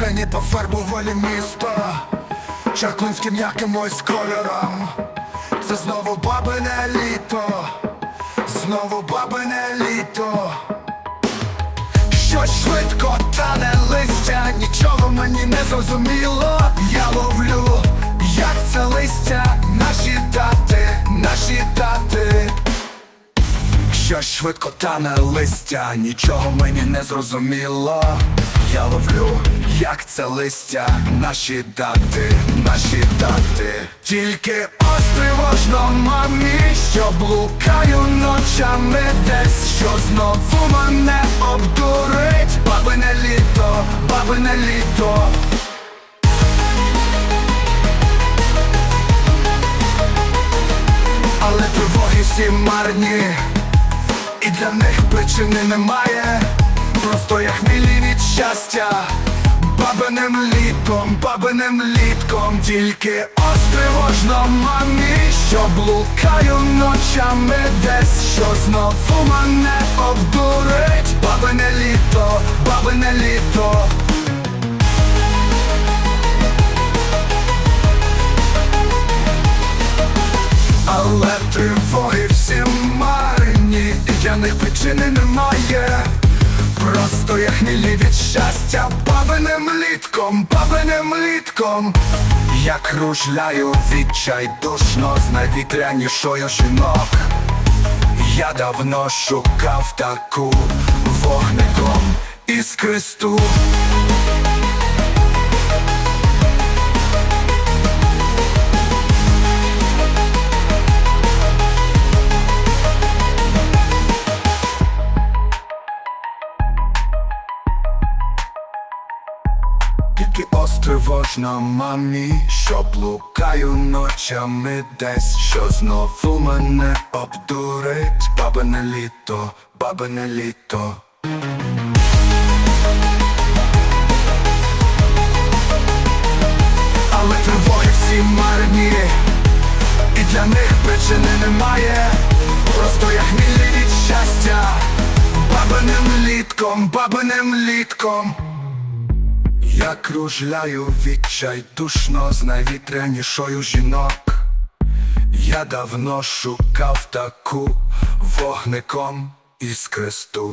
Виграні пофарбували місто Чаклунським якимось кольором Це знову бабине літо Знову бабине літо Щось швидко тане листя, нічого мені не зрозуміло. Я ловлю, як це листя, Щось швидко тане листя, нічого мені не зрозуміло. Я ловлю, як це листя, наші дати, наші дати. Тільки ось тривожно мамі, що блукаю ночами десь, що знову мене обдурить. Бабине літо, бабине літо. Але тривоги всі марні, і для них причини немає. Просто я хмілі від щастя, бабиним літом, бабиним літком, тільки ось тривожно мамі, що блукаю ночами десь, що знову мене обдурить. Бабине літо, бабине літо. Марні, і для них причини немає. Просто я хмілі від щастя, бабиним літком, бабиним літком. Я кружляю відчайдушно з найвітрянішою жінок. Я давно шукав таку вогником із Тільки остривожна мамі, що блукаю ночами десь, що знову мене обдурить. Бабине літо, бабине літо. Але тривоги всі марні, і для них причини немає. Просто я хмілі від щастя, бабиним літком, бабиним літком. Я кружляю відчайдушно з найвітрянішою жінок. Я давно шукав таку вогником із кресту.